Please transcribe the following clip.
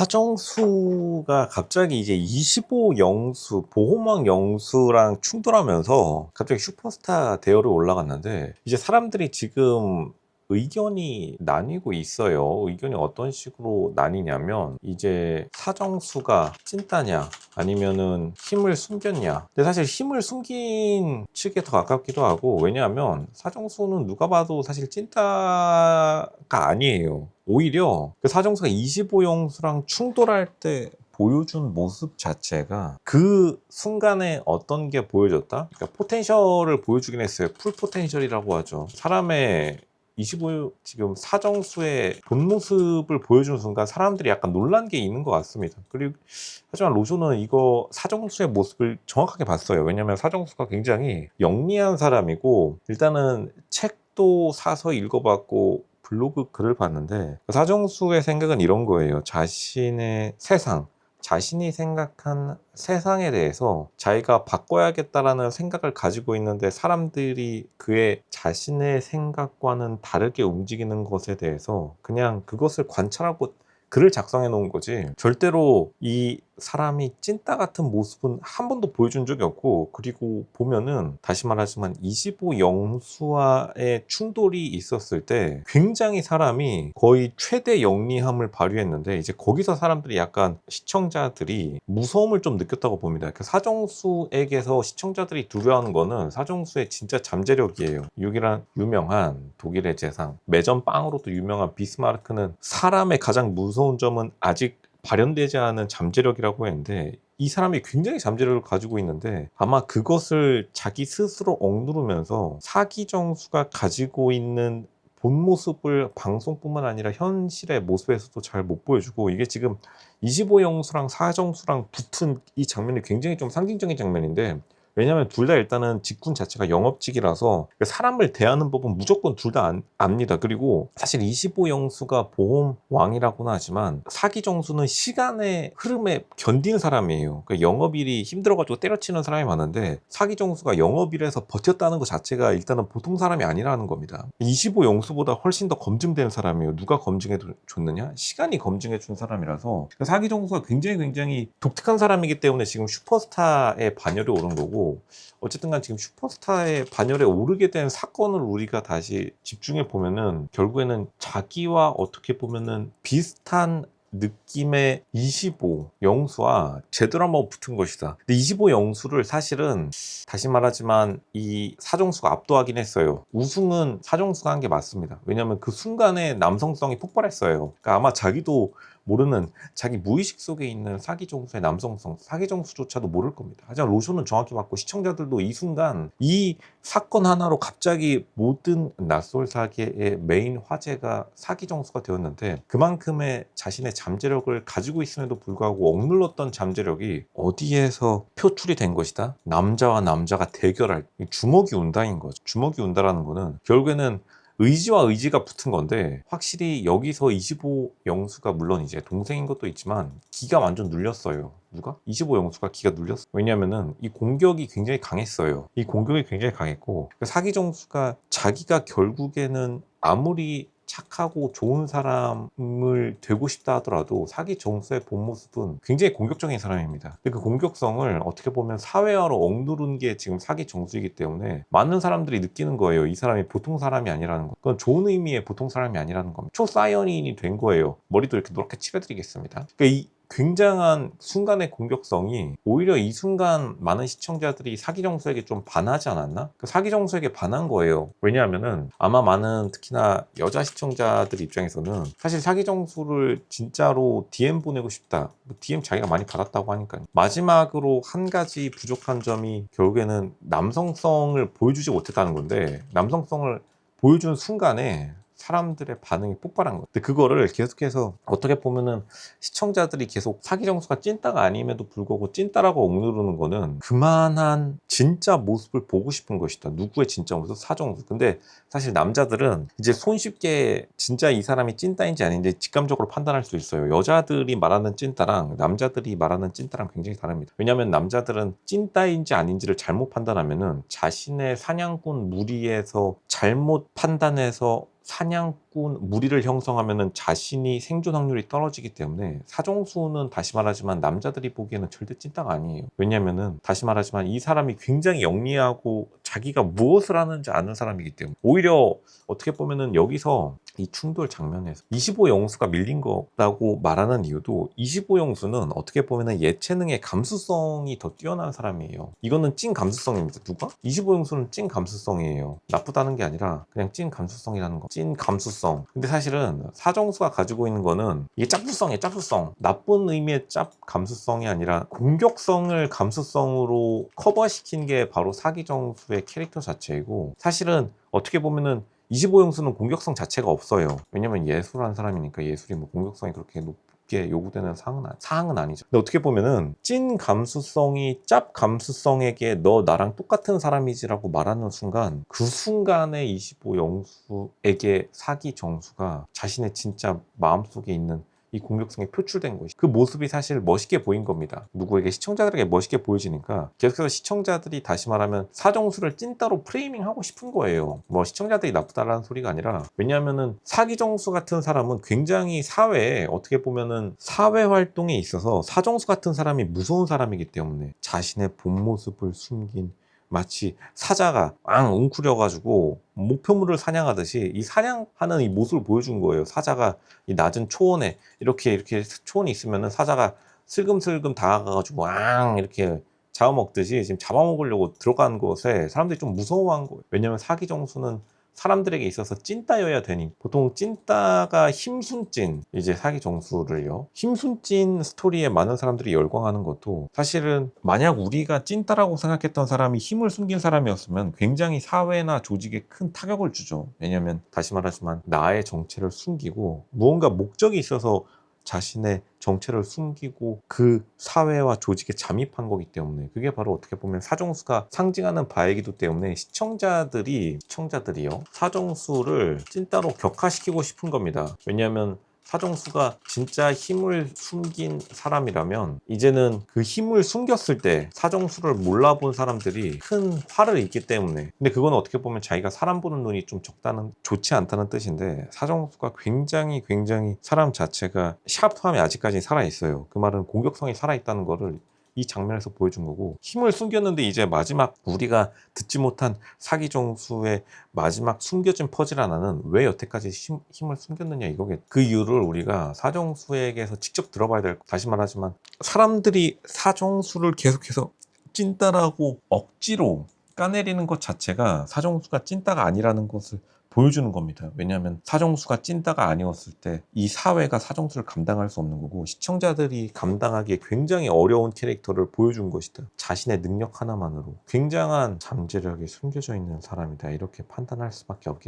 사정수가 갑자기 이제 25 영수, 보호막 영수랑 충돌하면서 갑자기 슈퍼스타 대열에 올라갔는데 이제 사람들이 지금 의견이 나뉘고 있어요. 의견이 어떤 식으로 나뉘냐면 이제 사정수가 찐따냐 아니면은 힘을 숨겼냐. 근데 사실 힘을 숨긴 측에 더 가깝기도 하고 왜냐하면 사정수는 누가 봐도 사실 찐따가 아니에요. 오히려 그 사정수가 25영수랑 충돌할 때 보여준 모습 자체가 그 순간에 어떤 게 보여졌다? 그러니까 포텐셜을 보여주긴 했어요. 풀 포텐셜이라고 하죠. 사람의 25 지금 사정수의 본 모습을 보여주는 순간 사람들이 약간 놀란 게 있는 것 같습니다. 그리고 하지만 로쇼는 이거 사정수의 모습을 정확하게 봤어요. 왜냐하면 사정수가 굉장히 영리한 사람이고 일단은 책도 사서 읽어봤고 블로그 글을 봤는데 사정수의 생각은 이런 거예요. 자신의 세상, 자신이 생각한 세상에 대해서 자기가 바꿔야겠다라는 생각을 가지고 있는데 사람들이 그의 자신의 생각과는 다르게 움직이는 것에 대해서 그냥 그것을 관찰하고 글을 작성해 놓은 거지. 절대로 이 사람이 찐따 같은 모습은 한 번도 보여준 적이 없고 그리고 보면은 다시 말하지만 25 영수와의 충돌이 있었을 때 굉장히 사람이 거의 최대 영리함을 발휘했는데 이제 거기서 사람들이 약간 시청자들이 무서움을 좀 느꼈다고 봅니다. 그 사정수에게서 시청자들이 두려워하는 거는 사정수의 진짜 잠재력이에요. 유기란 유명한 독일의 재상 매점 빵으로도 유명한 비스마르크는 사람의 가장 무서운 점은 아직 발현되지 않은 잠재력이라고 했는데 이 사람이 굉장히 잠재력을 가지고 있는데 아마 그것을 자기 스스로 억누르면서 사기 정수가 가지고 있는 본 모습을 방송뿐만 아니라 현실의 모습에서도 잘 못 보여주고 이게 지금 25영수랑 사정수랑 붙은 이 장면이 굉장히 좀 상징적인 장면인데 왜냐하면 둘 다 일단은 직군 자체가 영업직이라서 사람을 대하는 법은 무조건 둘 다 압니다. 그리고 사실 25영수가 보험 왕이라고는 하지만 사기 정수는 시간의 흐름에 견디는 사람이에요. 그러니까 영업일이 힘들어가지고 때려치는 사람이 많은데 사기 정수가 영업일에서 버텼다는 것 자체가 일단은 보통 사람이 아니라는 겁니다. 25영수보다 훨씬 더 검증된 사람이에요. 누가 검증해 줬느냐? 시간이 검증해 준 사람이라서 사기 정수가 굉장히 굉장히 독특한 사람이기 때문에 지금 슈퍼스타의 반열에 오른 거고 어쨌든 간 지금 슈퍼스타의 반열에 오르게 된 사건을 우리가 다시 집중해 보면은 결국에는 자기와 어떻게 보면은 비슷한 느낌의 25 영수와 제대로 한번 붙은 것이다. 근데 25 영수를 사실은 다시 말하지만 이 사정수가 압도하긴 했어요. 우승은 사정수가 한 게 맞습니다. 왜냐하면 그 순간에 남성성이 폭발했어요. 그러니까 아마 자기도 모르는 자기 무의식 속에 있는 사기 정수의 남성성, 사기 정수조차도 모를 겁니다. 하지만 로쇼는 정확히 봤고 시청자들도 이 순간 이 사건 하나로 갑자기 모든 낯설 사기의 메인 화제가 사기 정수가 되었는데 그만큼의 자신의 잠재력을 가지고 있음에도 불구하고 억눌렀던 잠재력이 어디에서 표출이 된 것이다? 남자와 남자가 대결할 주먹이 운다인 거죠. 주먹이 운다라는 거는 결국에는 의지와 의지가 붙은 건데 확실히 여기서 25 영수가 물론 이제 동생인 것도 있지만 기가 완전 눌렸어요. 누가? 25 영수가 기가 눌렸어. 왜냐면은 이 공격이 굉장히 강했어요. 이 공격이 굉장히 강했고 사기 정수가 자기가 결국에는 아무리 착하고 좋은 사람을 되고 싶다 하더라도 사기 정수의 본 모습은 굉장히 공격적인 사람입니다. 그 공격성을 어떻게 보면 사회화로 억누른 게 지금 사기 정수이기 때문에 많은 사람들이 느끼는 거예요. 이 사람이 보통 사람이 아니라는 거. 그건 좋은 의미의 보통 사람이 아니라는 겁니다. 초사이언인이 된 거예요. 머리도 이렇게 노랗게 칠해드리겠습니다. 그러니까 이 굉장한 순간의 공격성이 오히려 이 순간 많은 시청자들이 사기 정수에게 좀 반하지 않았나? 그 사기 정수에게 반한 거예요. 왜냐하면은 아마 많은 특히나 여자 시청자들 입장에서는 사실 사기 정수를 진짜로 DM 보내고 싶다. DM 자기가 많이 받았다고 하니까 마지막으로 한 가지 부족한 점이 결국에는 남성성을 보여주지 못했다는 건데 남성성을 보여준 순간에 사람들의 반응이 폭발한 거예요. 근데 그거를 계속해서 어떻게 보면은 시청자들이 계속 사기 정수가 찐따가 아님에도 불구하고 찐따라고 억누르는 거는 그만한 진짜 모습을 보고 싶은 것이다. 누구의 진짜 모습? 사정수. 근데 사실 남자들은 이제 손쉽게 진짜 이 사람이 찐따인지 아닌지 직감적으로 판단할 수 있어요. 여자들이 말하는 찐따랑 남자들이 말하는 찐따랑 굉장히 다릅니다. 왜냐하면 남자들은 찐따인지 아닌지를 잘못 판단하면은 자신의 사냥꾼 무리에서 잘못 판단해서 사냥꾼 무리를 형성하면은 자신이 생존 확률이 떨어지기 때문에 사정수는 다시 말하지만 남자들이 보기에는 절대 찐따가 아니에요. 왜냐면은 다시 말하지만 이 사람이 굉장히 영리하고 자기가 무엇을 하는지 아는 사람이기 때문에 오히려 어떻게 보면은 여기서 이 충돌 장면에서 25영수가 밀린 거라고 말하는 이유도 25영수는 어떻게 보면은 예체능의 감수성이 더 뛰어난 사람이에요. 이거는 찐 감수성입니다. 누가? 25영수는 찐 감수성이에요. 나쁘다는 게 아니라 그냥 찐 감수성이라는 거. 찐 감수성. 근데 사실은 사정수가 가지고 있는 거는 이게 짭수성이에요. 짭수성. 나쁜 의미의 짭 감수성이 아니라 공격성을 감수성으로 커버시킨 게 바로 사기정수의 캐릭터 자체이고 사실은 어떻게 보면은 25형수는 공격성 자체가 없어요. 왜냐면 예술한 사람이니까 예술이 뭐 공격성이 그렇게 높게 요구되는 사항은, 아- 사항은 아니죠. 근데 어떻게 보면은 찐 감수성이 짭 감수성에게 너 나랑 똑같은 사람이지라고 말하는 순간 그 순간에 25 영수에게 사기 정수가 자신의 진짜 마음속에 있는 이 공격성이 표출된 것이 그 모습이 사실 멋있게 보인 겁니다. 누구에게 시청자들에게 멋있게 보여지니까 계속해서 시청자들이 다시 말하면 사정수를 찐따로 프레이밍하고 싶은 거예요. 뭐 시청자들이 나쁘다라는 소리가 아니라 왜냐하면은 사기정수 같은 사람은 굉장히 사회에 어떻게 보면은 사회 활동에 있어서 사정수 같은 사람이 무서운 사람이기 때문에 자신의 본 모습을 숨긴 마치 사자가 앙 웅크려 가지고 목표물을 사냥하듯이 이 사냥하는 이 모습을 보여준 거예요. 사자가 이 낮은 초원에 이렇게 이렇게 초원이 있으면은 사자가 슬금슬금 다가가가지고 앙 이렇게 잡아먹듯이 지금 잡아먹으려고 들어간 것에 사람들이 좀 무서워한 거예요. 왜냐면 사기 정수는 사람들에게 있어서 찐따여야 되니 보통 찐따가 힘순찐 이제 사기 정수를요. 힘순찐 스토리에 많은 사람들이 열광하는 것도 사실은 만약 우리가 찐따라고 생각했던 사람이 힘을 숨긴 사람이었으면 굉장히 사회나 조직에 큰 타격을 주죠. 왜냐면 다시 말하지만 나의 정체를 숨기고 무언가 목적이 있어서 자신의 정체를 숨기고 그 사회와 조직에 잠입한 거기 때문에 그게 바로 어떻게 보면 사정수가 상징하는 바이기도 때문에 시청자들이 시청자들이요? 사정수를 찐따로 격화시키고 싶은 겁니다. 왜냐하면 사정수가 진짜 힘을 숨긴 사람이라면 이제는 그 힘을 숨겼을 때 사정수를 몰라본 사람들이 큰 화를 입기 때문에. 근데 그건 어떻게 보면 자기가 사람 보는 눈이 좀 적다는 좋지 않다는 뜻인데 사정수가 굉장히 굉장히 사람 자체가 샤프함이 아직까지 살아 있어요. 그 말은 공격성이 살아 있다는 거를 이 장면에서 보여준 거고 힘을 숨겼는데 이제 마지막 우리가 듣지 못한 사기 정수의 마지막 숨겨진 퍼즐 하나는 왜 여태까지 힘, 힘을 숨겼느냐 이거게 그 이유를 우리가 사정수에게서 직접 들어봐야 될 다시 말하지만 사람들이 사정수를 계속해서 찐따라고 억지로 까내리는 것 자체가 사정수가 찐따가 아니라는 것을 보여주는 겁니다. 왜냐하면 사정수가 찐따가 아니었을 때 이 사회가 사정수를 감당할 수 없는 거고 시청자들이 감당하기에 굉장히 어려운 캐릭터를 보여준 것이다. 자신의 능력 하나만으로 굉장한 잠재력이 숨겨져 있는 사람이다. 이렇게 판단할 수밖에 없겠습니다.